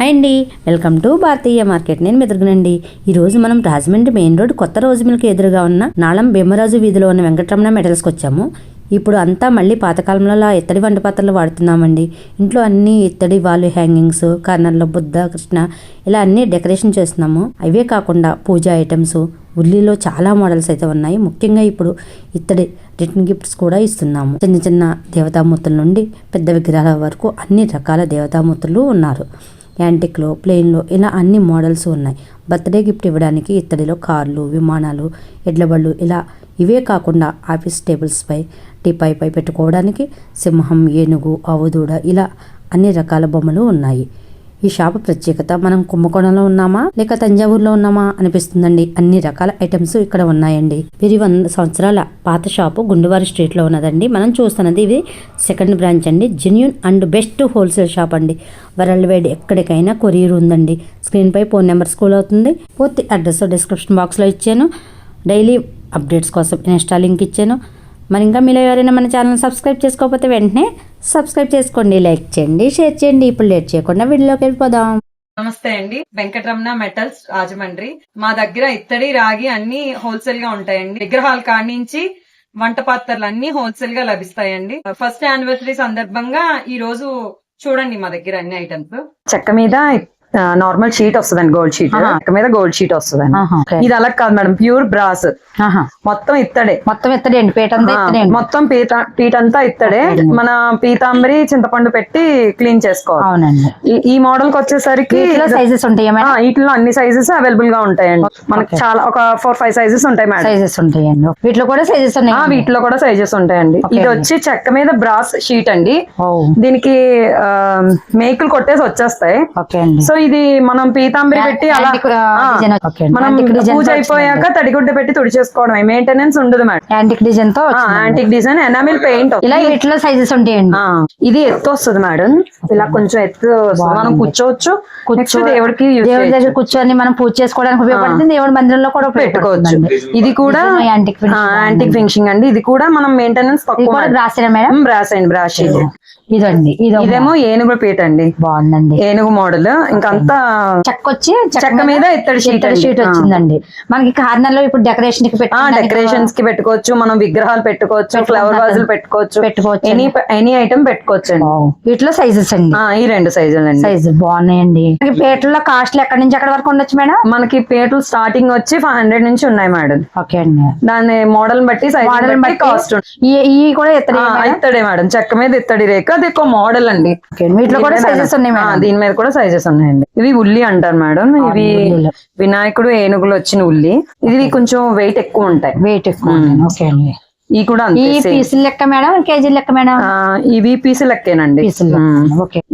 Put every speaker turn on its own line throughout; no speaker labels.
Hi అండి. Welcome to Bharatiya market. నేను మెదురుగునండి ఈ రోజు మనం రాజమండ్రి మెయిన్ రోడ్ కొత్త రోజు మిల్కి ఎదురుగా ఉన్న నాళం భీమరాజు వీధిలో ఉన్న వెంకటరమణ మెటల్స్కి వచ్చాము ఇప్పుడు అంతా మళ్ళీ పాతకాలంలో ఇత్తడి వంట పాత్రలు వాడుతున్నామండి. ఇంట్లో అన్ని ఇత్తడి వాళ్ళు హ్యాంగింగ్స్ కార్నర్లో బుద్ధ కృష్ణ ఇలా అన్ని డెకరేషన్ చేస్తున్నాము. అవే కాకుండా పూజా ఐటమ్స్ ఉల్లిలో చాలా మోడల్స్ అయితే ఉన్నాయి. ముఖ్యంగా ఇప్పుడు ఇత్తడి రిటర్న్ గిఫ్ట్స్ కూడా ఇస్తున్నాము. చిన్న చిన్న దేవతామూర్తుల నుండి పెద్ద విగ్రహాల వరకు అన్ని రకాల దేవతామూర్తులు ఉన్నారు. యాంటిక్లో ప్లేన్లో ఇలా అన్ని మోడల్స్ ఉన్నాయి. బర్త్డే గిఫ్ట్ ఇవ్వడానికి ఇత్తడిలో కార్లు విమానాలు ఎడ్లబళ్ళు ఇలా ఇవే కాకుండా ఆఫీస్ టేబుల్స్పై టీపై పై పెట్టుకోవడానికి సింహం ఏనుగు ఆవుదూడ ఇలా అన్ని రకాల బొమ్మలు ఉన్నాయి. ఈ షాప్ ప్రత్యేకత మనం కుంభకోణంలో ఉన్నామా? లేక తంజావూరులో ఉన్నామా? అనిపిస్తుందండి. అన్ని రకాల ఐటమ్స్ ఇక్కడ ఉన్నాయండి. వీరి వంద సంవత్సరాల పాత షాపు గుండువారి స్ట్రీట్లో ఉన్నదండి. మనం చూస్తున్నది ఇది సెకండ్ బ్రాంచ్ అండి. Genuine and best wholesale shop అండి. వరల్డ్ వైడ్ ఎక్కడికైనా కొరియర్ ఉందండి. స్క్రీన్ పై ఫోన్ నెంబర్ స్కూల్ అవుతుంది. పూర్తి అడ్రస్ డిస్క్రిప్షన్ బాక్స్లో ఇచ్చాను. డైలీ అప్డేట్స్ కోసం ఇన్స్టా లింక్ ఇచ్చాను. మరి ఇంకా మీరు ఎవరైనా మన ఛానల్ సబ్స్క్రైబ్ చేసుకోకపోతే వెంటనే సబ్స్క్రైబ్ చేసుకోండి లైక్ చేయండి షేర్ చేయండి. ఇప్పుడు లేట్ చేయకుండా వీడియోలోకి వెళ్ళిపోదాం.
నమస్తే అండి. వెంకటరమణ మెటల్స్ రాజమండ్రి. మా దగ్గర ఇత్తడి రాగి అన్ని హోల్సేల్గా ఉంటాయండి. విగ్రహాల కాడి నుంచి వంట పాత్రలు అన్ని హోల్సేల్గా లభిస్తాయండి. ఫస్ట్ యానివర్సరీ సందర్భంగా ఈ రోజు చూడండి మా దగ్గర అన్ని ఐటమ్స్
చెక్క మీద నార్మల్ షీట్ వస్తుందండి గోల్డ్ షీట్ మీద గోల్డ్ షీట్ వస్తుందండి.
ఆహా, ఓకే.
ఇది అలా కాదు మేడం ప్యూర్ బ్రాస్. మొత్తం ఇత్తడే.
మొత్తం పీట అంతా
ఆ,
ఎత్తడండి
మొత్తం పీత పీట అంతా ఇత్తడే. మన పీతాంబరి చింతపండు పెట్టి క్లీన్ చేసుకోవాలి. ఈ- మోడల్కి వచ్చేసరికి
సైజెస్ ఉంటాయా
వీటిలో అన్ని సైజెస్ అవైలబుల్గా ఉంటాయండి. మనకి. చాలా ఒక ఫోర్ ఫైవ్ సైజెస్ ఉంటాయి మేడం.
సైజెస్ ఉంటాయండి. వీటిలో కూడా సైజెస్ ఉన్నాయి
వీటిలో కూడా సైజెస్ ఉంటాయండి. ఇది
అండి.
వచ్చి చెక్క మీద బ్రాస్ షీట్ అండి. దీనికి మేకులు కొట్టేసి వచ్చేస్తాయి.
అండి.
సో ఇది మనం పీతాంబరి పెట్టి అలా. మనం పూజ అయిపోయాక తడిగుడ్డ పెట్టి తుడిచేసుకోవడమే. మెయింటెనెన్స్ ఉండదు మేడం.
యాంటిక్ డిజైన్తో.
యాంటిక్ డిజైన్ ఎనామిల్ పెయింట్
ఇలా వీటిలో సైజెస్ ఉంటాయండి.
ఇది ఎత్తు వస్తుంది మేడం. ఇలా కొంచెం ఎత్తు వస్తుంది. మనం. కూర్చోవచ్చు.
కూర్చో-
దేవుడికి
దేవుడి దగ్గర. కూర్చొని మనం పూజ చేసుకోవడానికి ఉపయోగపడుతుంది. దేవుడి మందిరంలో కూడా
పెట్టుకోవచ్చు. ఇది కూడా
యాంటిక్ ఫినిషింగ్
యాంటిక్ ఫినిషింగ్ అండి. ఇది కూడా మనం మెయింటెనెన్స్ తక్కువ
రాసిరా మేడం.
బ్రాస్ అండి బ్రాస్
ఇదండి ఇది
ఇదేమో ఏనుగు పీట అండి
బాగుందండి.
ఏనుగు మోడల్. ఇంకంతా
చెక్క వచ్చి
చెక్క మీద ఇత్తడి.
షీట్
ఆ.
వచ్చిందండి. మనకి కార్నర్లో ఇప్పుడు
డెకరేషన్కి డెకరేషన్స్కి పెట్టుకోవచ్చు మనం విగ్రహాలు పెట్టుకోవచ్చు ఫ్లవర్. వాజులు పెట్టుకోవచ్చు.
పెట్టుకోవచ్చు.
ఎనీ ఎనీ ఐటమ్ పెట్టుకోవచ్చు అండి
వీటిలో సైజెస్ అండి.
ఈ రెండు సైజులు అండి
సైజు బాగున్నాయండి. మనకి పేటల్లో కాస్ట్లు ఎక్కడి నుంచి ఎక్కడి వరకు ఉండొచ్చు మేడం?
మనకి పేటలు స్టార్టింగ్ వచ్చి ఫైవ్ హండ్రెడ్ నుంచి ఉన్నాయి మేడం.
ఓకే అండి.
దాని మోడల్ బట్టి సైజ్ కాస్ట్
ఈ- కూడా ఎత్తడి
ఇత్తడే మేడం. చెక్క మీద ఇత్తడి రేఖ అది ఒక మోడల్ అండి.
వీటిలో కూడా సైజెస్ ఉన్నాయి
దీని మీద కూడా సైజెస్ ఉన్నాయండి. ఇవి ఉల్లి అంటారు మేడం ఇవి. వినాయకుడు ఏనుగులు వచ్చిన ఉల్లి. ఇవి కొంచెం వెయిట్ ఎక్కువ ఉంటాయి.
వెయిట్ ఎక్కువ ఓకే అండి.
ఇవి కూడా
ఈ. పీసులు లెక్క మేడం కేజీ లెక్క మేడం
ఇవి పీసులు లెక్కేనండి.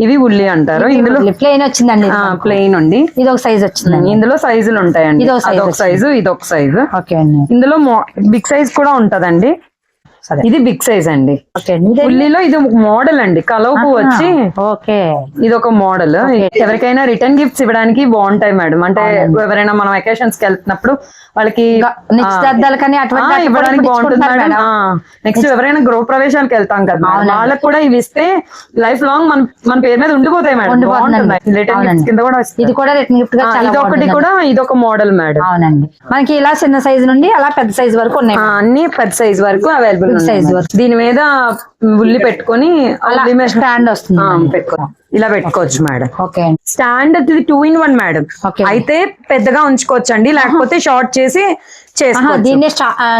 ఇవి ఉల్లి అంటారు. ఇందులో
ప్లేన్ వచ్చిందండి.
ప్లెయిన్ ఉంది
ఇది ఒక సైజ్ వచ్చిందండి.
ఇందులో సైజులు ఉంటాయండి.
ఇదో
అదొక సైజు ఇదొక సైజు
ఓకే అండి.
ఇందులో బిగ్ సైజ్ కూడా ఉంటదండి. ఇది బిగ్ సైజ్ అండి.
ఇదే-
ఉల్లిలో ఇది మోడల్ అండి. కలవపు వచ్చి
ఓకే.
ఇది ఒక మోడల్ ఎవరికైనా రిటర్న్ గిఫ్ట్స్ ఇవ్వడానికి బాగుంటాయి మేడం. అంటే ఎవరైనా మనం వెకేషన్స్కి వెళ్తున్నప్పుడు వాళ్ళకి ఇవ్వడానికి బాగుంటుంది మేడం. నెక్స్ట్ ఎవరైనా గృహ ప్రవేశానికి వెళ్తాం కదా. వాళ్ళకి కూడా ఇవి ఇస్తే లైఫ్ లాంగ్ మన మన పేరు మీద ఉండిపోతాయి మేడం. రిటర్న్. కింద కూడా.
ఇది కూడా రిటర్న్ గిఫ్ట్గా
ఇదొకటి
బాగుంటుంది.
కూడా ఇదొక మోడల్ మేడం.
అవునండి. మనకి ఇలా చిన్న సైజు నుండి అలా పెద్ద సైజు వరకు ఉన్నాయి.
అన్ని పెద్ద సైజ్ వరకు అవైలబుల్
వరకు.
దీని మీద ఉల్లి పెట్టుకొని
అలా స్టాండ్ వస్తుంది
ఆ, పెట్టుకో ఇలా పెట్టుకోవచ్చు మేడం స్టాండ్ ఇది టూ ఇన్ వన్ మేడం. అయితే పెద్దగా ఉంచుకోవచ్చు అండి లేకపోతే షార్ట్ చేసి
ఆహా,
చేసుకోవచ్చు
దీన్ని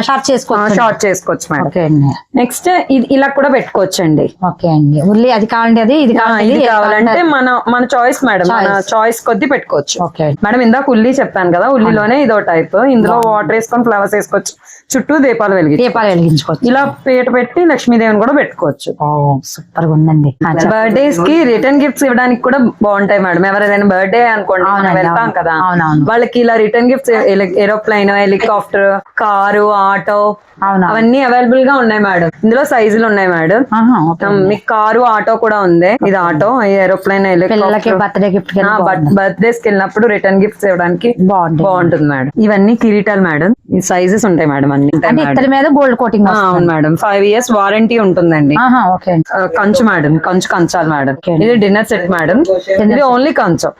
షార్ట్ చేసుకోవచ్చు.
షార్ట్ చేసుకోవచ్చు మేడం
ఓకే అండి
నెక్స్ట్ ఇది ఇలా కూడా పెట్టుకోవచ్చు అండి
ఓకే అండి. ఉల్లి అది కావాలంటే అది ఇది
ఇది కావాలంటే మన మన చాయిస్ మేడం మన. చాయిస్ కొద్ది పెట్టుకోవచ్చు. మేడం ఇందాక ఉల్లి చెప్పాను కదా ఉల్లిలోనే ఇదో టైప్ ఇందులో వాటర్ వేసుకొని ఫ్లవర్స్ వేసుకోవచ్చు. చుట్టూ దీపాలు వెలిగి
దీపాలు వెలిగించుకోవచ్చు.
ఇలా పీట పెట్టి లక్ష్మీదేవిని కూడా పెట్టుకోవచ్చు.
సూపర్గా ఉందండి.
బర్త్డేస్కి రిటర్న్ గిఫ్ట్స్ ఇవ్వడానికి కూడా బాగుంటాయి మేడం. ఎవరైనా బర్త్డే అనుకోండి మనం వెళ్తాం. కదా. వాళ్ళకి ఇలా return gifts aeroplane helicopter car auto
అవునా
అవన్నీ అవైలబుల్గా ఉన్నాయి మేడం. ఇందులో సైజులు ఉన్నాయి మేడం. మీకు కారు ఆటో కూడా ఉంది. ఇది ఆటో ఏరోప్లైన్
బర్త్డే గిఫ్ట్
బర్త్డేస్కి వెళ్ళినప్పుడు రిటర్న్ గిఫ్ట్స్ ఇవ్వడానికి
బాగుంటుంది.
మేడం. ఇవన్నీ కిరీటాలు మేడం. ఈ సైజెస్ ఉంటాయి మేడం అన్ని.
మీద గోల్డ్ కోటింగ్
అవును మేడం. ఫైవ్ ఇయర్స్ వారంటీ ఉంటుందండి. కంచు మేడం. కంచు కంచాలు మేడం. ఇది డిన్నర్ సెట్ మేడం. ఇది ఓన్లీ కంచం.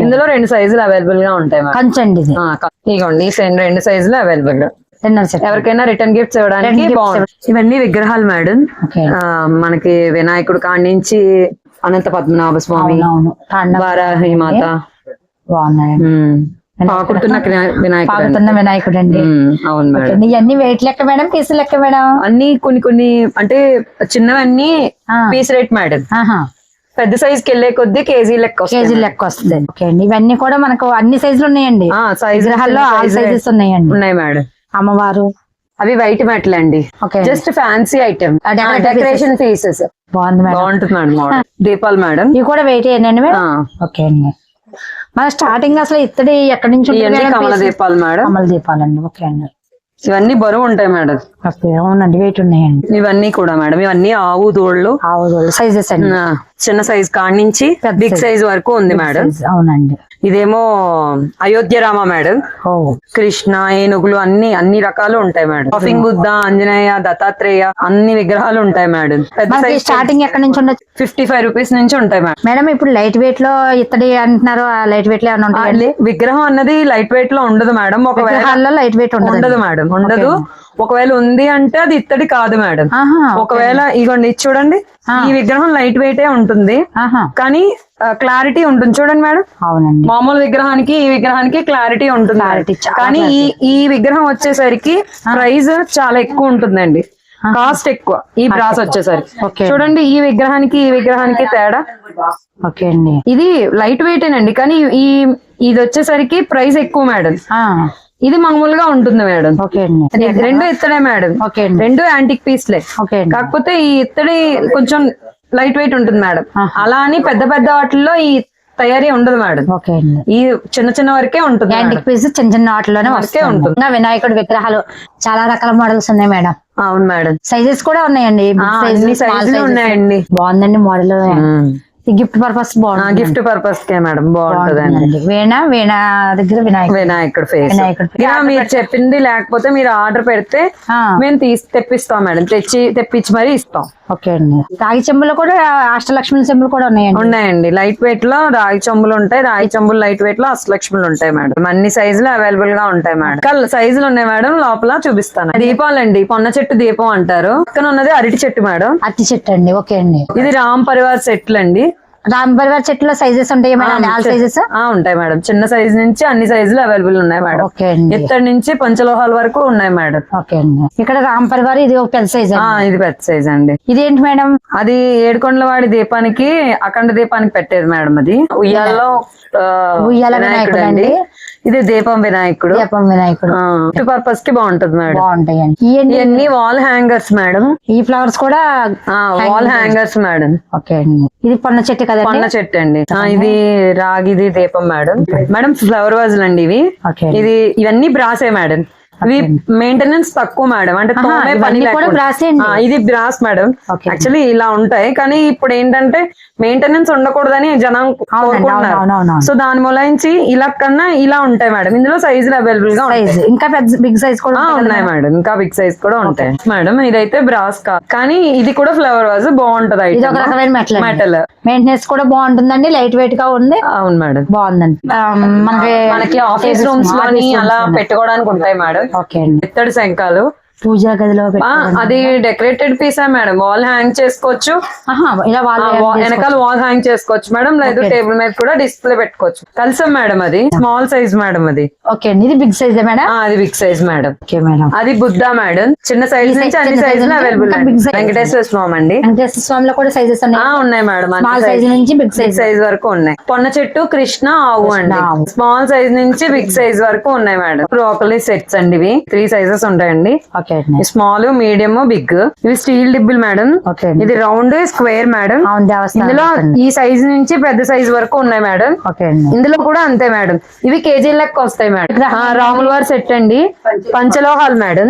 ఇందులో రెండు సైజులు అవైలబుల్గా ఉంటాయి
కంచండి ఇది.
ఆ, క- ఇగోండి ఈ సెన్- రెండు సైజులు అవైలబుల్ ఎవరికైనా రిటర్న్ గిఫ్ట్స్ ఇవ్వడానికి ఇవన్నీ విగ్రహాలు మేడం. మనకి వినాయకుడు కాడి నుంచి అనంత పద్మనాభ స్వామి వారాహి మాత. పాకుడుతున్న వినాయకుడు
వినాయకుడు అండి.
అవును మేడం.
ఇవన్నీ వెయిట్ లెక్క మేడం? పీసు లెక్క మేడం?
అన్ని కొన్ని కొన్ని అంటే చిన్నవన్నీ. Piece rate madam. పెద్ద సైజ్కి వెళ్ళే కొద్దీ కేజీ లెక్క
కేజీ లెక్క వస్తుంది ఓకే అండి. ఇవన్నీ కూడా మనకు అన్ని సైజులు ఉన్నాయండి. విగ్రహాల్లో ఆల్
size
సైజెస్ ఉన్నాయండి.
ఉన్నాయి మేడం.
అమ్మవారు.
అవి వైట్ మెటల్ అండి.
Okay
just fancy item decoration pieces
బాగుంది మేడం.
బాగుంటుంది మేడం దీపాలు మేడం.
ఇవి కూడా వెయిట్ ఏంటండి మేడం.
ఆ,
ఓకే అండి. మన స్టార్టింగ్ అసలు ఇత్తడి ఎక్కడి నుంచి మేడం
కమల? దీపాలు మేడం.
కమల దీపాలండి. ఓకే అండి.
ఇవన్నీ బరువు ఉంటాయి మేడం.
అవునండి వెయిట్ ఉన్నాయండి.
ఇవన్నీ కూడా మేడం. ఇవన్నీ ఆవు దోళ్ళు.
ఆవు సైజెస్ అండి.
చిన్న సైజ్ కాడి నుంచి బిగ్. సైజ్ వరకు ఉంది మేడం.
అవునండి.
ఇదేమో అయోధ్య రామ మేడం. కృష్ణ ఏనుగులు అన్ని అన్ని రకాలు ఉంటాయి మేడం. కాఫింగ్ బుద్ధ ఆంజనేయ దత్తాత్రేయ అన్ని విగ్రహాలు ఉంటాయి మేడం.
స్టార్టింగ్ ఎక్కడి నుంచి ఉండొచ్చు?
ఫిఫ్టీ ఫైవ్ రూపీస్ నుంచి ఉంటాయి మేడం.
మేడం ఇప్పుడు లైట్ వెయిట్లో ఇత్తడి అంటున్నారు ఆ లైట్
వెయిట్లో విగ్రహం అన్నది లైట్ వెయిట్లో ఉండదు మేడం. ఒకవేళ
విగ్రహాల్లో లైట్ వెయిట్ ఉండదు
ఉండదు మేడం ఉండదు. ఒకవేళ ఉంది అంటే అది ఇత్తడి కాదు మేడం. ఒకవేళ ఇగోండి ఇది చూడండి ఈ విగ్రహం లైట్ వెయిటే ఉంటుంది. కానీ క్లారిటీ ఉంటుంది. చూడండి మేడం.
అవునండి.
మామూలు విగ్రహానికి ఈ విగ్రహానికి క్లారిటీ ఉంటుంది కానీ ఈ ఈ విగ్రహం వచ్చేసరికి ప్రైస్ చాలా ఎక్కువ ఉంటుందండి. కాస్ట్ ఎక్కువ. ఈ బ్రాస్ వచ్చేసరికి. చూడండి ఈ విగ్రహానికి ఈ విగ్రహానికి తేడా.
ఓకే అండి.
ఇది లైట్ వెయిట్ అండి కానీ ఈ ఇది వచ్చేసరికి ప్రైస్ ఎక్కువ మేడం. ఇది మామూలుగా ఉంటుంది మేడం. రెండు ఇత్తడే మేడం. రెండు యాంటిక్ పీస్లే కాకపోతే ఈ ఇత్తడి కొంచెం లైట్ వెయిట్ ఉంటుంది మేడం. అలా అని పెద్ద పెద్ద వాటిల్లో ఈ తయారీ ఉండదు మేడం.
ఓకే
ఈ చిన్న చిన్న వరకే ఉంటుంది.
యాంటిక్ పీస్ చిన్న చిన్న వాటిలోనే వస్తాయి.
ఉంటుంది.
వినాయకుడి విగ్రహాలు చాలా రకాల మోడల్స్ ఉన్నాయి మేడం.
అవును మేడం.
సైజెస్ కూడా ఉన్నాయండి.
ఉన్నాయండి.
బాగుందండి మోడల్ గిఫ్ట్ పర్పస్ బాగుంది
గిఫ్ట్ పర్పస్ కే మేడం బాగుంటదండి.
బాగుంటుందండి. వీణ వీణ దగ్గర వినాయకుడు.
వినాయకుడు ఫేస్. మీరు చెప్పింది లేకపోతే మీరు ఆర్డర్ పెడితే మేము తీసి తెప్పిస్తాం మేడం తెచ్చి తెప్పించి మరీ ఇస్తాం.
ఓకే అండి. రాగి చెంబులు కూడా అష్టలక్ష్మి చెంబులు కూడా ఉన్నాయండి.
ఉన్నాయండి. లైట్ వెయిట్లో రాగి చెంబులు ఉంటాయి. రాగి చెంబులు లైట్ వెయిట్లో అష్టలక్ష్ములు ఉంటాయి మేడం. అన్ని సైజులు అవైలబుల్గా ఉంటాయి మేడం. కల్ సైజులు ఉన్నాయి మేడం లోపల చూపిస్తాను. దీపాలండి పొన్న చెట్టు దీపం అంటారు. పక్కన ఉన్నది అరటి చెట్టు మేడం.
అత్తి చెట్టు అండి. ఓకే అండి.
ఇది రామ్ పరివార్ సెట్లు అండి
రామ్ పరివార్ చెట్టులో సైజెస్ ఉంటాయి మేడం ఆల్ సైజెస్
ఆ ఉంటాయి మేడం చిన్న సైజ్ నుంచి అన్ని సైజులు అవైలబుల్ ఉన్నాయి మేడం
ఓకే అండి.
ఇత్తడి నుంచి పంచలోహాల వరకు ఉన్నాయి మేడం
ఓకే అండి. ఇక్కడ రామ్ పరివార్ ఇది ఒక పెద్ద సైజ్
ఆ ఇది పెద్ద సైజ్ అండి.
ఇదేంటి మేడం
అది ఏడుకొండలవాడి దీపానికి అఖండ దీపానికి పెట్టేది మేడం అది. ఉయ్యాల్లో
ఉయ్యాల వినాయకుడు అండి.
ఇది దీపం వినాయకుడు.
దీపం వినాయకుడు.
పర్పస్కి బాగుంటది మేడం.
బాగుంటాయండి. ఇవన్నీ
వాల్ హ్యాంగర్స్ మేడం.
ఈ ఫ్లవర్స్ కూడా
వాల్ హ్యాంగర్స్ మేడం.
ఓకే అండి. ఇది పొన్న చెట్టు కదండి?
పొన్న చెట్టు అండి. ఇది రాగిది దీపం మేడం. మేడం ఫ్లవర్ వాజులు అండి ఇవి. ఇది ఇవన్నీ బ్రాసే మేడం. ఇవి మెయింటెనెన్స్ తక్కువ మేడం అంటే తోమే పని ఇది బ్రాస్ మేడం. యాక్చువల్లీ ఇలా ఉంటాయి. కానీ ఇప్పుడు ఏంటంటే మెయింటెనెన్స్ ఉండకూడదని జనం కోరుకుంటున్నారు. సో దాని మూలాంచి ఇలా కన్నా ఇలా ఉంటాయి మేడం ఇందులో సైజులు అవైలబుల్గా ఉంటాయి.
ఇంకా పెద్ద బిగ్ సైజ్ కూడా
ఉన్నాయి మేడం ఇంకా బిగ్ సైజ్ కూడా ఉంటాయి. మేడం ఇదైతే బ్రాస్ కా కానీ ఇది కూడా ఫ్లవర్ వాజ్ బాగుంటది
ఇది ఒక రకమైన మెటల్
మెటల్
మెయింటెనెన్స్ కూడా బాగుంటుందండి. లైట్ వెయిట్గా ఉంది.
అవును మేడం
బాగుందండి. మనకి
ఆఫీస్ రూమ్స్ అలా పెట్టుకోవడానికి ఉంటాయి మేడం
ఓకే అండి.
ఇత్తడి శంఖాలు
పూజా గదిలో.
అది డెకరేటెడ్ పీసే మేడం. వాల్ హ్యాంగ్ చేసుకోవచ్చు.
ఇలా
వెనకాల వాల్ హ్యాంగ్ చేసుకోవచ్చు మేడం. లేదు టేబుల్ మీద కూడా డిస్ప్లే పెట్టుకోవచ్చు. కలిసాం మేడం అది. స్మాల్ సైజ్ మేడం అది.
ఓకే అండి ఇది బిగ్ సైజ్ మేడం?
అది big size madam.
Okay madam.
అది బుద్ధ మేడం. చిన్న సైజ్ నుంచి అన్ని
నుంచి
అవైలబుల్. వెంకటేశ్వర స్వామి అండి.
వెంకటేశ్వర స్వామిలో కూడా సైజెస్ ఉన్నాయి
మేడం.
స్మాల్ సైజ్ నుంచి బిగ్ సైజ్
సైజ్ వరకు ఉన్నాయి. పొన్న చెట్టు కృష్ణ ఆవు అండి. స్మాల్ సైజ్ నుంచి బిగ్ సైజ్ వరకు ఉన్నాయి మేడం. బ్రోకలీ సెట్స్ అండి ఇవి. త్రీ సైజెస్ ఉంటాయండి. స్మాల్ మీడియం బిగ్ ఇవి స్టీల్ డిబ్బులు మేడం ఇది రౌండ్ స్క్వేర్ మేడం ఇందులో ఈ సైజ్ నుంచి పెద్ద సైజ్ వరకు ఉన్నాయి మేడం ఇందులో కూడా అంతే మేడం ఇవి కేజీ లెక్క వస్తాయి మేడం రాముల వారి సెట్ అండి. పంచలోహాలు మేడం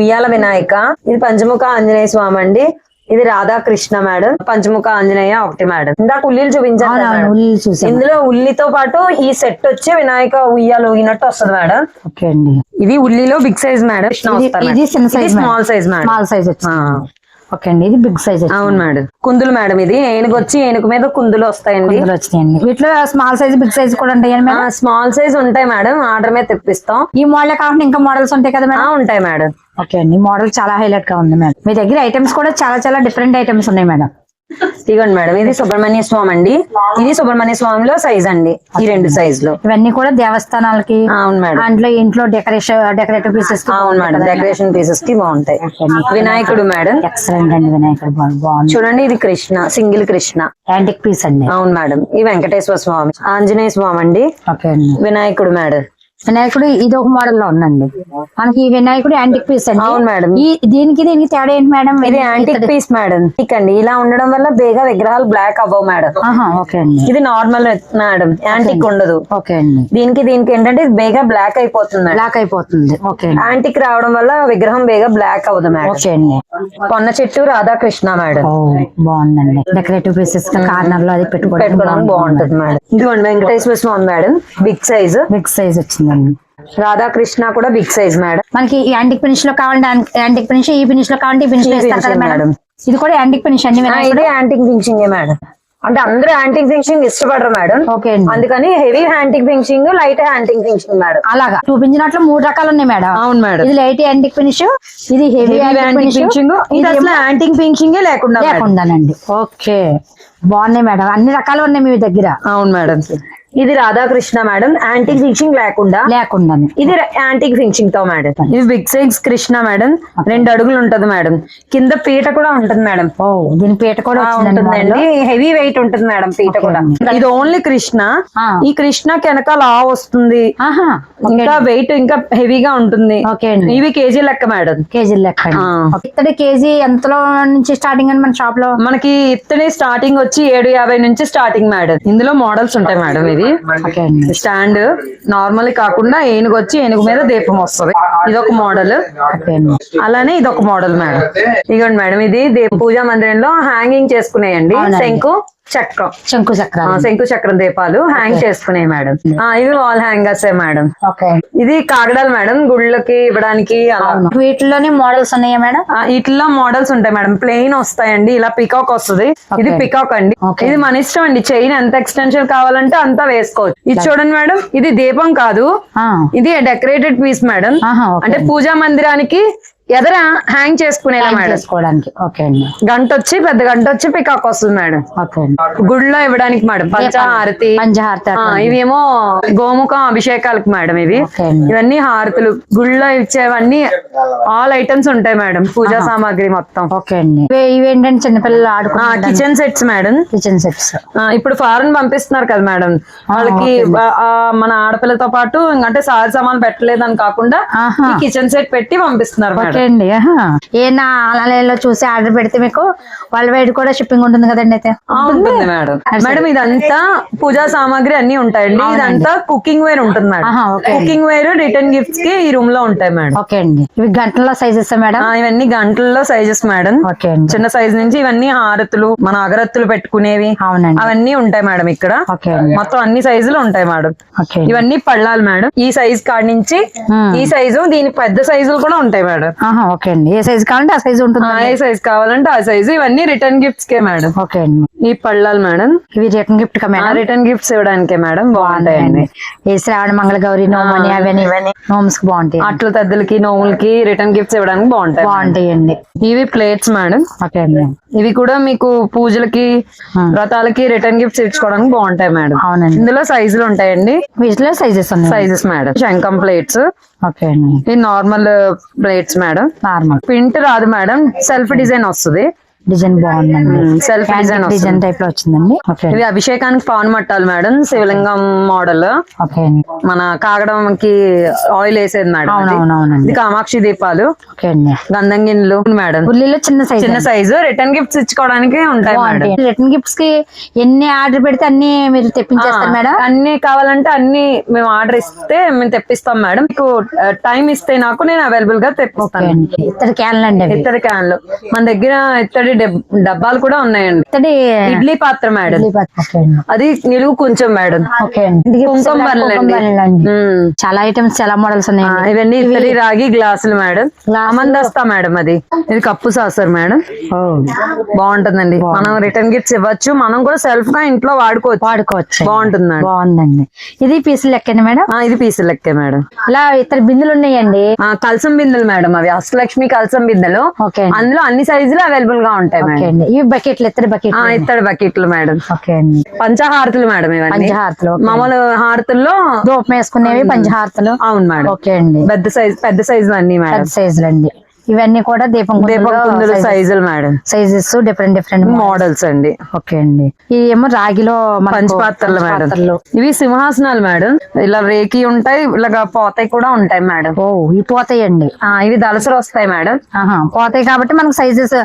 ఉయ్యాల వినాయక. ఇది పంచముఖ ఆంజనేయ స్వామి అండి. ఇది రాధాకృష్ణ మేడం. పంచముఖ ఆంజనేయ ఒకటి మేడం. ఇందాక ఉల్లిలు చూపించాను
చూసాను.
ఇందులో ఉల్లితో పాటు ఈ సెట్ వచ్చి వినాయక ఉయ్యాలు ఊగినట్టు వస్తుంది మేడం.
ఓకే అండి.
ఇది ఉల్లిలో బిగ్ సైజ్ మేడం.
ఇది-. చిన్న
small size madam.
Small size. Okay అండి ఇది బిగ్ సైజ్
అవును మేడం. కుందులు మేడం ఇది. ఏనుగు వచ్చి ఏనుగు మీద కుందులు వస్తాయండి.
వచ్చినాయండి. వీటిలో స్మాల్ సైజ్ బిగ్ సైజ్ కూడా ఉంటాయండి మేడం?
స్మాల్ సైజ్ ఉంటాయి మేడం. ఆర్డర్ మీద తెప్పిస్తాం.
ఈ మోడల్ కాకుండా ఇంకా మోడల్స్ ఉంటాయి కదా మేడం?
ఉంటాయి మేడం.
ఓకే అండి. మోడల్ చాలా హైలైట్గా ఉంది మేడం. మీ దగ్గర ఐటమ్స్ కూడా చాలా చాలా డిఫరెంట్ ఐటమ్స్ ఉన్నాయి మేడం.
ఇదిగోండి మేడం ఇది సుబ్రహ్మణ్య స్వామి అండి. ఇది సుబ్రహ్మణ్య స్వామిలో సైజ్ అండి ఈ రెండు సైజ్లో.
ఇవన్నీ కూడా దేవస్థానాలకి
అవును మేడం.
దాంట్లో ఇంట్లో డెకరేషన్ డెకరేటివ్ పీసెస్
అవును మేడం డెకరేషన్ పీసెస్కి బాగుంటాయి. వినాయకుడు మేడం.
ఎక్సలెంట్ అండి వినాయకుడు బాగుంది.
చూడండి ఇది Krishna single Krishna.
Antique piece అండి.
అవును మేడం ఈ వెంకటేశ్వర స్వామి ఆంజనేయ స్వామి అండి. వినాయకుడు మేడం.
వినాయకుడు ఇది ఒక మోడల్లో ఉందండి. మనకి ఈ వినాయకుడు యాంటిక్ పీస్ అండి.
అవును మేడం.
ఈ దీనికి దీనికి తేడా ఏంటి మేడం?
ఇది యాంటిక్ పీస్ మేడం. అండి. ఇలా ఉండడం వల్ల బేగా విగ్రహాలు బ్లాక్ అవ్వవు మేడం.
ఓకే అండి.
ఇది నార్మల్ మేడం. యాంటిక్ ఉండదు.
ఓకే అండి.
దీనికి దీనికి ఏంటంటే ఇది బేగా బ్లాక్ అయిపోతుంది
బ్లాక్ అయిపోతుంది. ఓకే
యాంటిక్ రావడం వల్ల విగ్రహం బేగా బ్లాక్ అవ్వదు మేడం.
ఓకే అండి.
కొన్న చెట్టు రాధాకృష్ణ మేడం.
బాగుందండి. డెకరేటివ్ పీసెస్ కార్నర్లో అది పెట్టుకోవడానికి
బాగుంటది. మేడం. ఇదిగోండి Venkateswara Swamy madam. Big size
big size
Radhakrishna కూడా బిగ్ సైజ్ మేడం.
మనకి ఈ యాంటిక్ ఫినిష్లో కావాలంటే యాంటిక్ ఫినిష్ ఈ ఫినిష్లో కావాలంటే ఈ
ఫినిష్లో
ఇస్తారు కదా మేడం. ఇది కూడా యాంటిక్ ఫినిష్ అండి
ఇది యాంటిక్ ఫినిషింగ్ మేడం. అంటే అందరూ యాంటిక్ ఫినిషింగ్ ఇష్టపడరు మేడం.
ఓకే అండి.
అందుకని heavy antique finishing light antique finishing madam.
అలాగా. చూపించినట్లు మూడు రకాలు ఉన్నాయి మేడం.
అవును మేడం.
ఇది లైట్ యాంటిక్ ఫినిష్ ఇది హెవీ యాంటిక్ ఫినిష్.
ఫినిషింగ్. ఇది అసలు యాంటిక్ ఫినిషింగ్ లేకుండా.
లేకుండానండి. ఓకే. బాగున్నాయి మేడం. అన్ని రకాలు ఉన్నాయి మీ దగ్గర.
అవును మేడం. ఇది రాధాకృష్ణ మేడం. యాంటిక్ ఫినిషింగ్ లేకుండా.
లేకుండా.
ఇది యాంటిక్ ఫినిషింగ్తో మేడం. ఇది బిగ్ సైజ్ కృష్ణ మేడం. రెండు అడుగులు ఉంటది మేడం. కింద పీట కూడా ఉంటది మేడం.
దీని పీట కూడా
ఉంటుందండి. హెవీ వెయిట్ ఉంటుంది మేడం పీట కూడా. ఇది ఓన్లీ కృష్ణ. ఈ కృష్ణ వెనకాల ఆ వస్తుంది. ఇంకా వెయిట్ ఇంకా హెవీగా ఉంటుంది. ఇవి కేజీ లెక్క మేడం.
కేజీ లెక్క. ఇత్తడి కేజీ ఎంతలో నుంచి స్టార్టింగ్ అండి మన షాప్లో?
మనకి ఇత్తడి స్టార్టింగ్ వచ్చి ఏడు యాభై నుంచి స్టార్టింగ్ మేడం. ఇందులో మోడల్స్ ఉంటాయి మేడం ఇది
అండి
స్టాండ్ నార్మల్ కాకుండా ఏనుగు వచ్చి ఏనుగు మీద దీపం వస్తుంది. ఇదొక మోడల్ అలానే ఇదొక మోడల్ మేడం ఇదిగోండి మేడం ఇది పూజా మందిరంలో హ్యాంగింగ్ చేసుకునేయండి. శంకు. చక్రం.
శంకు
ఆ,
చక్రాలు
శంకు చక్రం దీపాలు హ్యాంగ్ చేసుకునే మేడం. ఇవి వాల్ హ్యాంగర్స్ మేడం. ఇది కాగడాలు మేడం గుళ్ళకి ఇవ్వడానికి
వీటిలోనే మోడల్స్ ఉన్నాయా మేడం?
ఆ, ఇట్లా మోడల్స్ ఉంటాయి మేడం. ప్లెయిన్ వస్తాయండి ఇలా పికాక్ వస్తుంది. ఇది. పికాక్ అండి. ఇది మన ఇష్టం అండి. చైన్ ఎంత ఎక్స్టెన్షన్ కావాలంటే అంత వేసుకోవచ్చు. ఇది చూడండి మేడం ఇది దీపం కాదు. ఇది డెకరేటెడ్ పీస్ మేడం. అంటే పూజా మందిరానికి ఎదర? హ్యాంగ్ చేసుకునేలా మేడం.
చేసుకోవడానికి. ఓకే అండి.
గంట వచ్చి పెద్ద గంట వచ్చి పికాక్ వస్తుంది మేడం.
ఓకే అండి.
గుడిలో ఇవ్వడానికి మేడం. పంచహారతి.
పంచహారతి.
ఇవేమో గోముఖం అభిషేకాలకు మేడం ఇవి. ఇవన్నీ హారతులు. గుళ్ళో ఇచ్చేవన్నీ ఆల్ ఐటమ్స్ ఉంటాయి మేడం. పూజా సామాగ్రి మొత్తం.
ఓకే అండి. ఇవే- ఇవేంటంటే చిన్నపిల్లలు
ఆ
ఆడుకునే
kitchen sets madam
kitchen sets
ఇప్పుడు ఫారెన్ పంపిస్తున్నారు కదా మేడం. వాళ్ళకి మన ఆడపిల్లతో పాటు ఇంకంటే సార్ సామాన్ పెట్టలేదని కాకుండా కిచెన్ సెట్ పెట్టి పంపిస్తున్నారు మేడం.
అండి ఆహా. ఏనా ఆన్లైన్ చూసి ఆర్డర్ పెడితే మీకు వాళ్ళ వైడ్ కూడా షిప్పింగ్ ఉంటుంది కదండి అయితే.
ఉంటుంది మేడం. మేడం ఇదంతా పూజా సామాగ్రి అన్ని ఉంటాయండి. ఇదంతా కుకింగ్ వేర్ ఉంటుంది మేడం. కుకింగ్ వేర్ రిటర్న్ గిఫ్ట్స్కి ఈ రూమ్లో ఉంటాయి మేడం.
ఓకే అండి. ఇవి గంటల సైజెస్ మేడం?
ఆ, ఇవన్నీ గంటల్లో సైజెస్ మేడం.
ఓకే అండి.
చిన్న సైజ్ నుంచి ఇవన్నీ హారతులు మన అగరత్తులు పెట్టుకునేవి
అవునండి.
అవన్నీ ఉంటాయి మేడం ఇక్కడ.
ఓకే అండి.
మొత్తం అన్ని సైజులు ఉంటాయి మేడం. ఇవన్నీ పళ్ళాలు మేడం. ఈ సైజ్ కాడి నుంచి. ఈ సైజు దీని పెద్ద సైజులు కూడా ఉంటాయి మేడం.
ఓకే అండి. ఏ సైజ్ కావాలంటే ఆ సైజ్ ఉంటుంది
ఏ సైజ్ కావాలంటే ఆ సైజు. ఇవన్నీ రిటర్న్ గిఫ్ట్స్ కే మేడం.
ఓకే అండి.
ఈ పళ్ళాలు మేడం.
ఇవి రిటర్న్ గిఫ్ట్ కా మేడం?
రిటర్న్ గిఫ్ట్స్ ఇవ్వడానికే మేడం. బాగుంటాయండి.
ఏ శ్రావణ మంగళ గౌరి నోమని అవన్నీ ఇవన్నీ. నోమ్స్కి బాగుంటాయి
అట్ల తద్దులకి నోములకి రిటర్న్ గిఫ్ట్స్ ఇవ్వడానికి బాగుంటాయి
బాగుంటాయండి.
ఇవి ప్లేట్స్ మేడం.
ఓకే అండి.
ఇవి కూడా మీకు పూజలకి. వ్రతాలకి రిటర్న్ గిఫ్ట్స్ ఇచ్చుకోవడానికి బాగుంటాయి మేడం
అవునండి.
ఇందులో సైజులు ఉంటాయండి.
వీటిలో సైజెస్
సైజెస్ మేడం శంఖం ప్లేట్స్
ఓకే అండి.
ఇది normal plates madam
normal
print రాదు మేడం సెల్ఫ్ డిజైన్ వస్తుంది.
డిజైన్ బాగుందండి.
సెల్ఫ్ డిజైన్
టైప్లో వచ్చిందండి.
ఇది అభిషేకానికి పాన్ మట్టాలి మేడం శివలింగం మోడల్.
ఓకే
మన కాగడంకి ఆయిల్ వేసేది మేడం.
అవునవునవునండి.
ఇది కామాక్షి దీపాలు.
ఓకే అండి.
గంధం గిన్నెలు మేడం.
ఉల్లిలో చిన్న సైజ్
చిన్న సైజు రిటర్న్ గిఫ్ట్స్ ఇచ్చుకోవడానికి ఉంటాయి మేడం.
రిటర్న్ గిఫ్ట్స్కి ఎన్ని ఆర్డర్ పెడితే అన్ని మీరు తెప్పించేస్తారు మేడం?
అన్ని కావాలంటే అన్ని మేము ఆర్డర్ ఇస్తే మేము తెప్పిస్తాం మేడం. మీకు టైం ఇస్తే నాకు నేను
అవైలబుల్గా
తెప్పిస్తాను.
ఇద్దరు క్యాన్లు అండి
ఇత్తడి క్యాన్లు. మన దగ్గర ఇత్తడి డబ్- డబ్బాలు కూడా ఉన్నాయండి. ఇడ్లీ పాత్ర మేడం.
ఇడ్లీ పాత్ర. ఓకే అండి.
అది నిలువు కొంచెం మేడం.
చాలా ఐటమ్స్ చాలా మోడల్స్
ఆ,
ఉన్నాయండి
ఇవన్నీ రాగి గ్లాసులు మేడం. అమందస్తా మేడం అది. ఇది కప్పు సాసర్ మేడం. బాగుంటుందండి. మనం రిటర్న్ గిఫ్ట్స్ ఇవ్వచ్చు. మనం కూడా సెల్ఫ్గా ఇంట్లో వాడుకోవచ్చు.
వాడుకోవచ్చు
బాగుంటుంది మేడం
బాగుందండి. ఇది పీసులు లెక్కండి మేడం?
ఆ, ఇది పీసు లెక్కే మేడం.
ఇలా ఇతర బిందులు ఉన్నాయండి.
ఆ, కలసం బిందెలు మేడం అవి. అష్టలక్ష్మి కలసం బిందెలు. అందులో అన్ని సైజులు అవైలబుల్గా ఉంటాయి మేడం.
ఇవి బకెట్లు ఇతర బకెట్
ఇత్తడి బకెట్లు మేడం.
ఓకే అండి.
పంచహారతులు మేడం ఇవన్నీ.
పంచహారతలు.
మామూలు హారతుల్లో
ధూపం వేసుకునేవి పంచహారతలు.
అవును మేడం.
ఓకే అండి.
పెద్ద సైజ్ పెద్ద సైజులు అన్ని మేడం.
సైజులు అండి ఇవన్నీ కూడా దీపం
దీపం కుందులు సైజులు madam
sizes different different
models అండి.
ఓకే అండి. ఇది ఏమో రాగిలో
పంచపాత్రలు మేడం. ఇవి సింహాసనాలు మేడం ఇలా రేకి ఉంటాయి ఇలాగ పోతాయి కూడా ఉంటాయి మేడం
ఓ ఇవి పోతాయండి.
ఆ, ఇవి దళసరు వస్తాయి మేడం
పోతాయి కాబట్టి మనకు సైజెస్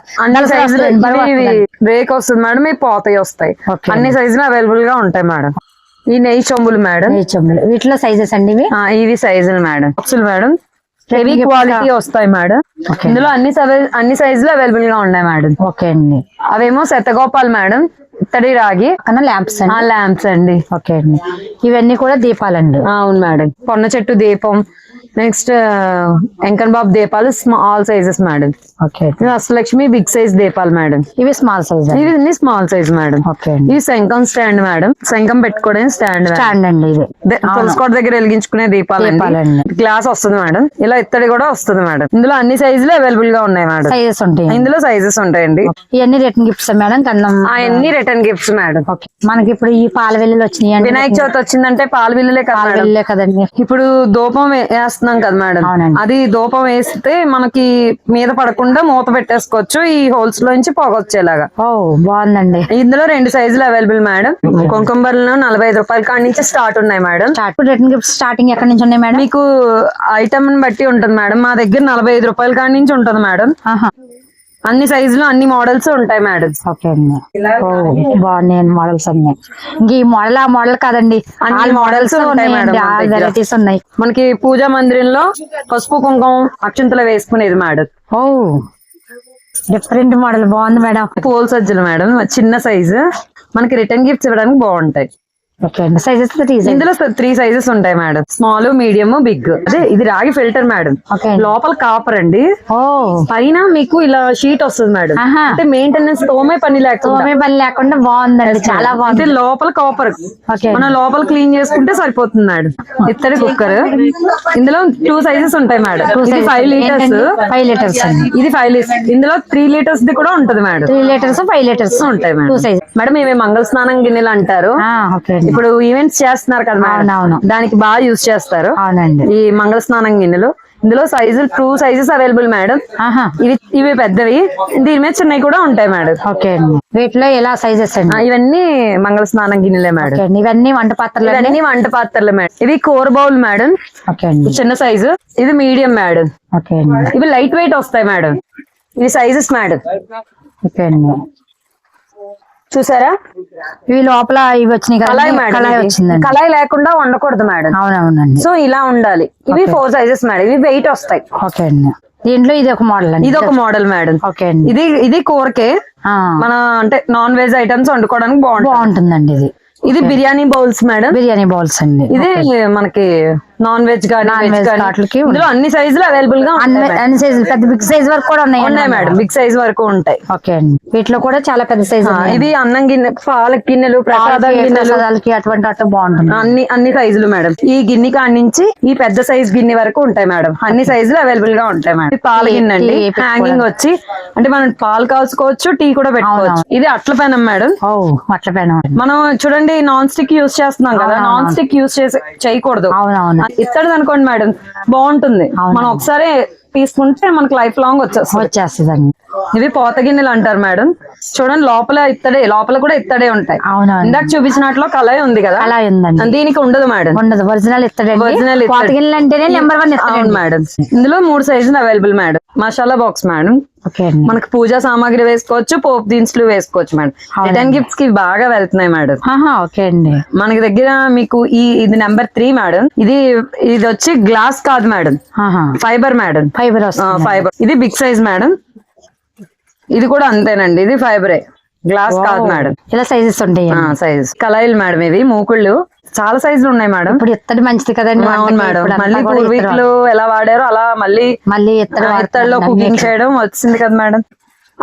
ఇవి రేక్ వస్తుంది మేడం ఇవి పోతాయి వస్తాయి. అన్ని సైజులు అవైలబుల్గా ఉంటాయి మేడం ఈ నెయ్యి చెంబులు మేడం
వీటిలో సైజెస్ అండి ఇవి?
ఇవి సైజులు మేడం బాక్సులు మేడం హెవీ క్వాలిటీ వస్తాయి మేడం. ఇందులో అన్ని అన్ని సైజులు అవైలబుల్గా ఉన్నాయి మేడం.
ఓకే అండి.
అవేమో శతగోపాల్ మేడం ఇత్తడి రాగి.
ల్యాంప్స్
ల్యాంప్స్ అండి.
ఓకే అండి. ఇవన్నీ కూడా దీపాలండి?
అవును మేడం. పొన్న చెట్టు దీపం నెక్స్ట్ వెంకన్ బాబు దీపాలు all sizes madam
okay
Ashtalakshmi big size దీపాలు మేడం
ఇవి స్మాల్ సైజ్
ఇవి అన్ని స్మాల్ సైజ్ మేడం
ఓకే
ఇవి శంఖం స్టాండ్ మేడం శంఖం పెట్టుకోవడానికి స్టాండ్
స్టాండ్ అండి ఇది.
తులసికోట దగ్గర వెలిగించుకునే దీపాలు. గ్లాస్ వస్తుంది మేడం ఇలా ఇత్తడి కూడా వస్తుంది మేడం ఇందులో అన్ని సైజులు అవైలబుల్గా ఉన్నాయి మేడం
సైజెస్ ఉంటాయి
ఇందులో సైజెస్ ఉంటాయండి.
ఇవన్నీ రిటర్న్ గిఫ్ట్స్ మేడం కన్నం.
అవన్నీ రిటర్న్ గిఫ్ట్స్ మేడం
ఓకే మనకి ఇప్పుడు ఈ పాల వెల్లులు వచ్చినాయి
వినాయక చవితి వచ్చిందంటే పాల బిల్లులే కదా
వెల్లులే కదండి.
ఇప్పుడు దూపం వే- వేస్తున్నాం కదా మేడం. అది దూపం వేస్తే మనకి మీద పడకుండా మూత పెట్టేసుకోవచ్చు ఈ హోల్స్ లోంచి పొగ వచ్చేలాగా
బాగుందండి.
ఇందులో రెండు సైజులు అవైలబుల్ మేడం. కుంకుంబర్లో నలభై ఐదు రూపాయల కాడి నుంచి స్టార్ట్ ఉన్నాయి మేడం.
రిటర్న్ గిఫ్ట్స్ స్టార్టింగ్ ఎక్కడి నుంచి ఉన్నాయి మేడం?
మీకు ఐటమ్ని బట్టి ఉంటుంది మేడం. మా దగ్గర నలభై ఐదు రూపాయల కాడి నుంచి ఉంటుంది మేడం. అన్ని సైజులు అన్ని మోడల్స్ ఉంటాయి మేడం
ఓకే అండి. బాగున్నాయండి మోడల్స్ అన్ని. ఇంక ఈ మోడల్ ఆ మోడల్ కాదండి.
అన్ని ఉంటాయి మేడం.
వెరైటీస్ ఉన్నాయి.
మనకి పూజా మందిరంలో పసుపు కుంకుమ అక్షంతలు వేసుకునేది మేడం
ఓ డిఫరెంట్ మోడల్ బాగుంది మేడం
పూల సజ్జలు మేడం చిన్న సైజు మనకి రిటర్న్ గిఫ్ట్స్ ఇవ్వడానికి బాగుంటాయి.
ఓకే అండి సైజెస్
ఇందులో త్రీ సైజెస్ ఉంటాయి మేడం స్మాల్ మీడియం బిగ్ అదే ఇది రాగి ఫిల్టర్ మేడం లోపల కాపర్ అండి. పైన మీకు ఇలా షీట్ వస్తుంది మేడం. అంటే మెయింటెనెన్స్ తోమే పని లేకుండా.
తోమే పని లేకుండా బాగుందండి చాలా బాగుంది.
లోపల కాపర్ మనం లోపల క్లీన్ చేసుకుంటే సరిపోతుంది మేడం ఇత్తడి కుక్కర్ ఇందులో టూ సైజెస్ ఉంటాయి మేడం ఇది ఫైవ్ లీటర్స్
ఫైవ్ లీటర్స్
ఇది ఫైవ్ లీటర్స్ ఇందులో త్రీ లీటర్స్ ది కూడా ఉంటది madam
three litres five litres
ఉంటాయి మేడం మేడం ఇవి మంగళ స్నానం గిన్నెలు అంటారు?
ఓకే అండి
ఇప్పుడు ఈవెంట్స్ చేస్తున్నారు కదా మేడం. దానికి బాగా యూజ్ చేస్తారు.
అవునండి.
ఈ మంగళ స్నానం గిన్నెలు. ఇందులో సైజులు టూ సైజెస్ అవైలబుల్ మేడం ఇవి ఇవి పెద్దవి. దీని మీద చిన్నవి కూడా ఉంటాయి మేడం
ఓకే అండి. వీటిలో ఎలా సైజెస్ అండి?
ఇవన్నీ మంగళ స్నానం గిన్నెలే మేడం
ఇవన్నీ వంట పాత్రలు
ఇవన్నీ వంట పాత్రలు మేడం ఇవి కూర బౌల్ మేడం
ఓకే అండి.
చిన్న సైజు ఇది మీడియం మేడం
ఓకే అండి.
ఇవి లైట్ వెయిట్ వస్తాయి మేడం ఇవి సైజెస్ మేడం
ఓకే అండి.
చూసారా?
ఇవి లోపల ఇవి వచ్చినాయి
కళాయి
కళాయి. వచ్చిందండి.
కళాయి లేకుండా వండకూడదు మేడం.
అవునవునండి.
సో ఇలా ఉండాలి. ఇవి ఫోర్ సైజెస్ మేడం. ఇవి వెయిట్ వస్తాయి.
ఓకే అండి. దీంట్లో ఇది ఒక మోడల్ అండి.
ఇది ఒక మోడల్ మేడం.
ఓకే అండి.
ఇది ఇది కూరకే మన అంటే నాన్ వెజ్ ఐటమ్స్ వండుకోవడానికి బాగుంటుంది.
బాగుంటుందండి ఇది.
ఇది biryani bowls madam.
Biryani bowls అండి.
ఇది మనకి నాన్ వెజ్ కానీ ఇందులో అన్ని సైజులు అవైలబుల్గా
అన్ని సైజులు పెద్ద బిగ్ సైజ్ వరకు కూడా ఉన్నాయి
ఉన్నాయి మేడం బిగ్ సైజ్ వరకు ఉంటాయి.
ఓకే అండి. వీటిలో కూడా చాలా పెద్ద సైజ్
ఇవి అన్నం గిన్నె పాల గిన్నెలు ప్రసాదం గిన్నెలు.
అటువంటి అట్లా బాగుంటుంది.
అన్ని అన్ని సైజులు మేడం ఈ గిన్నె కాడి నుంచి ఈ పెద్ద సైజ్ గిన్నె వరకు ఉంటాయి మేడం అన్ని సైజులు అవైలబుల్గా ఉంటాయి మేడం ఇది పాల గిన్నె అండి. హ్యాంగింగ్ వచ్చి అంటే మనం పాలు కాల్చుకోవచ్చు టీ కూడా పెట్టుకోవచ్చు. ఇది అట్ల పెనం మేడం
అట్ల పెనం
మనం చూడండి నాన్ స్టిక్ యూస్ చేస్తున్నాం కదా. నాన్ స్టిక్ యూస్ చేసి చేయకూడదు.
అవునవును.
ఇత్తడిది అనుకోండి మేడం. బాగుంటుంది. మనం ఒకసారి తీసుకుంటే మనకి లైఫ్ లాంగ్ వచ్చేస్తుంది.
వచ్చేస్తుందండి.
ఇవి పోత గిన్నెలు అంటారు మేడం. చూడండి లోపల ఇత్తడే లోపల కూడా ఇత్తడే ఉంటాయి.
అవునవును.
ఇందాక చూపించినట్లో కళాయి ఉంది కదా?
అలా ఉందండి.
దీనికి ఉండదు మేడం.
ఉండదు ఒరిజినల్ ఇత్తడండి
Original ఇత్తడి.
కోతగిన్నెలు అంటేనే నెంబర్ వన్
అవును
ఇత్తడండి
మేడం. ఇందులో మూడు సైజులు available madam. Masala box madam. మనకి పూజా సామాగ్రి వేసుకోవచ్చు పోపు దినుసులు వేసుకోవచ్చు మేడం. రిటర్న్ గిఫ్ట్స్కి బాగా వెళ్తున్నాయి మేడం.
ఓకే అండి.
మనకి దగ్గర మీకు ఈ ఇది నెంబర్ త్రీ మేడం. ఇది ఇది వచ్చి గ్లాస్ కాదు madam. Fibre madam.
Fibre
fibre ఇది బిగ్ సైజ్ మేడం. ఇది కూడా అంతేనండి. ఇది ఫైబరే గ్లాస్ కాదు మేడం
ఇలా సైజెస్ ఉంటాయి?
సైజ్ కళాయిలు మేడం ఇవి మూకుళ్ళు. చాలా సైజులు ఉన్నాయి మేడం
ఇప్పుడు ఇత్తడి మంచిది కదండి
అవును. మేడం మళ్ళీ పూర్వీకులు ఎలా వాడారో అలా మళ్ళీ
మళ్ళీ ఇత్తడి
ఇత్తడిలో
వాడుతున్నారు.
కుకింగ్. చేయడం వచ్చింది కదా మేడం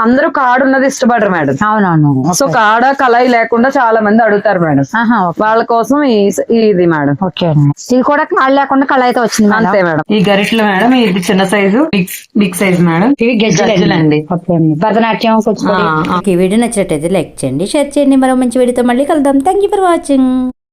అందరూ కాడు ఉన్నది ఇష్టపడరు మేడం.
అవునవును.
సో కాడ కళాయి లేకుండా చాలా మంది అడుగుతారు మేడం. వాళ్ళ కోసం ఈ- ఇది మేడం.
ఓకే ఇది కూడా కాళ్ళు లేకుండా కళ అయితే వచ్చింది.
అంతే మేడం. ఈ గరిటలు మేడం ఇది చిన్న సైజు బిగ్ సైజ్ మేడం.
ఇవి గజ్జలండి
గజ్జలండి.
ఓకే అండి. భరతనాట్యం
వీడియో నచ్చినట్టయితే లైక్ చేయండి షేర్ చేయండి. మరో మంచి వీడియోతో మళ్ళీ కలుద్దాం. Thank you for watching